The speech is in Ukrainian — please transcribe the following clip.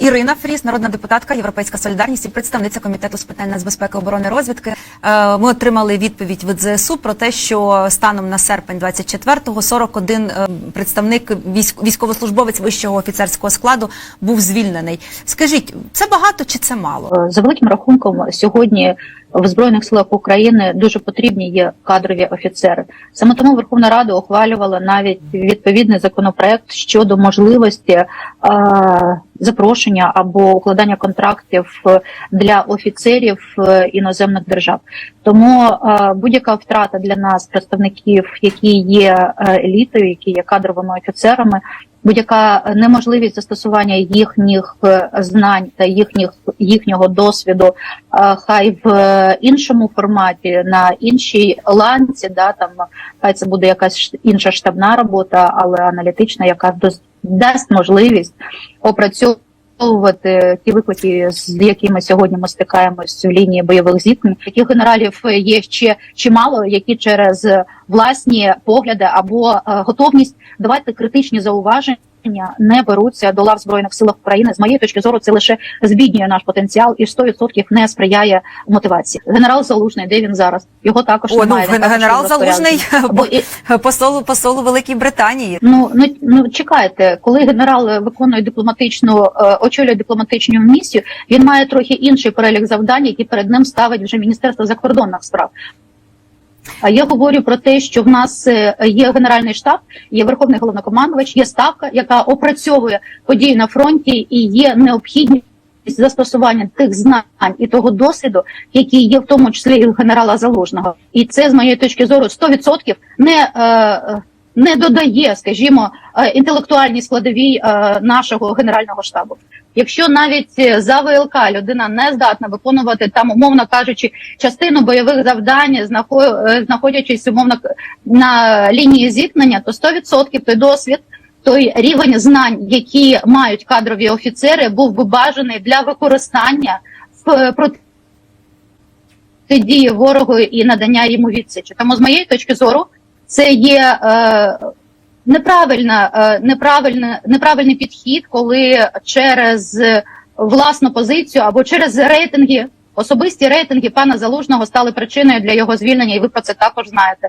Ірина Фріс, народна депутатка, Європейська солідарність і представниця комітету з питань нацбезпеки, оборони розвідки. Е, Ми отримали відповідь від ЗСУ про те, що станом на серпень 24-го 41 е, представник військ- військовослужбовець вищого офіцерського складу був звільнений. Скажіть, це багато чи це мало? За великим рахунком, сьогодні в збройних силах України дуже потрібні є кадрові офіцери. Саме тому Верховна Рада ухвалювала навіть відповідний законопроект щодо можливості е, запрошення або укладання контрактів для офіцерів е, іноземних держав. Тому е, будь-яка втрата для нас, представників, які є е, елітою, які є кадровими офіцерами, будь-яка неможливість застосування їхніх е, знань та їхніх їхнього досвіду, е, хай в е, іншому форматі, на іншій ланці, да там хай це буде якась інша штабна робота, але аналітична, яка дасть можливість опрацьовувати ті виклики, з якими сьогодні ми стикаємось в лінії бойових зіткнень. Таких генералів є ще чимало, які через власні погляди або е, готовність давати критичні зауваження. Не беруться до лав збройних сил України. З моєї точки зору, це лише збіднює наш потенціал і 100% не сприяє мотивації. Генерал Залужний, де він зараз? Його також О, ну немає. він також генерал Залужний. Або і- посол посол Великій Британії. Ну ну ну чекайте, коли генерал е, виконує дипломатичну е, очолює дипломатичну місію, він має трохи інший перелік завдань, які перед ним ставить вже міністерство закордонних справ. А я говорю про те, що в нас е, є генеральний штаб, є верховний головнокомандувач, є ставка, яка опрацьовує події на фронті, і є необхідність застосування тих знань і того досвіду, які є в тому числі і у генерала Залужного. І це з моєї точки зору 100% не. Е, не додає, скажімо, е, інтелектуальній складовій е, нашого генерального штабу. Якщо навіть е, за ВЛК людина не здатна виконувати там, умовно кажучи, частину бойових завдань, знахо- знаходячись умовно на лінії зіткнення, то 100% той досвід, той рівень знань, які мають кадрові офіцери, був би бажаний для використання в протидії ворогу і надання йому відсічі. Тому з моєї точки зору це є е, неправильна, е, неправильна, неправильний підхід, коли через власну позицію або через рейтинги, особисті рейтинги пана Залужного стали причиною для його звільнення, і ви про це також знаєте.